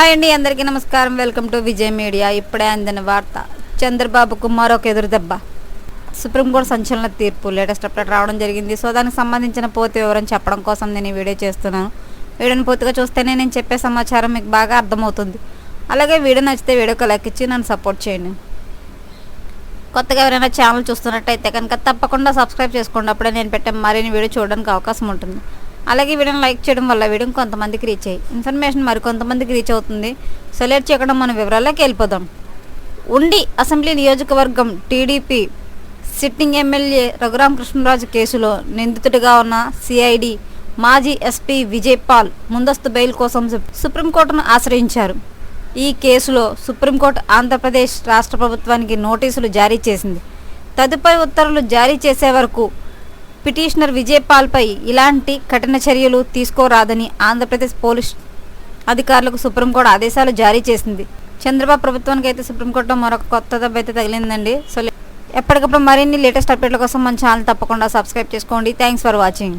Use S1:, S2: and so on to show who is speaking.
S1: Hi అండి అందరికీ నమస్కారం. వెల్కమ్ టు విజయ్ మీడియా ఇప్పుడే అందిన వార్త. చంద్రబాబుకు మరొక ఎదురు దెబ్బ. సుప్రీంకోర్టు సంచలన తీర్పు. లేటెస్ట్ అప్డేట్ రావడం జరిగింది. సో దానికి సంబంధించిన పూర్తి వివరం చెప్పడం కోసం నేను ఈ వీడియో చేస్తున్నాను. వీడియోని పూర్తిగా చూస్తేనే నేను చెప్పే సమాచారం మీకు బాగా అర్థమవుతుంది. అలాగే వీడియో నచ్చితే వీడియోకి లైక్ ఇచ్చి నన్ను సపోర్ట్ చేయండి. కొత్తగా ఎవరైనా ఛానల్ చూస్తున్నట్టయితే కనుక తప్పకుండా సబ్స్క్రైబ్ చేసుకోండి. అప్పుడే నేను పెట్టే మరిన్ని వీడియో చూడడానికి అవకాశం ఉంటుంది. అలాగే వీడియోని లైక్ చేయడం వల్ల వీడియో కొంతమందికి రీచ్ అయ్యి ఇన్ఫర్మేషన్ మరి కొంతమందికి రీచ్ అవుతుంది. సో లేట్ చేయకుండా మన వివరాల్లోకి వెళ్ళిపోదాం. ఉండి అసెంబ్లీ నియోజకవర్గం TDP sitting MLA Raghurama Krishnaraju కేసులో నిందితుడిగా ఉన్న సిఐడి మాజీ ఎస్పీ విజయ్ పాల్ ముందస్తు బెయిల్ కోసం సుప్రీంకోర్టును ఆశ్రయించారు. ఈ కేసులో సుప్రీంకోర్టు ఆంధ్రప్రదేశ్ రాష్ట్ర ప్రభుత్వానికి నోటీసులు జారీ చేసింది. తదుపరి ఉత్తర్వులు జారీ చేసే వరకు పిటిషనర్ విజయ్ పాల్పై ఇలాంటి కఠిన చర్యలు తీసుకోరాదని ఆంధ్రప్రదేశ్ పోలీస్ అధికారులకు సుప్రీంకోర్టు ఆదేశాలు జారీ చేసింది. చంద్రబాబు ప్రభుత్వానికి అయితే సుప్రీంకోర్టులో మరొక కొత్త దెబ్బ అయితే తగిలిందండి. సో ఎప్పటికప్పుడు మరిన్ని లేటెస్ట్ అప్డేట్ల కోసం మన ఛానల్ తప్పకుండా సబ్స్క్రైబ్ చేసుకోండి. Thanks for watching.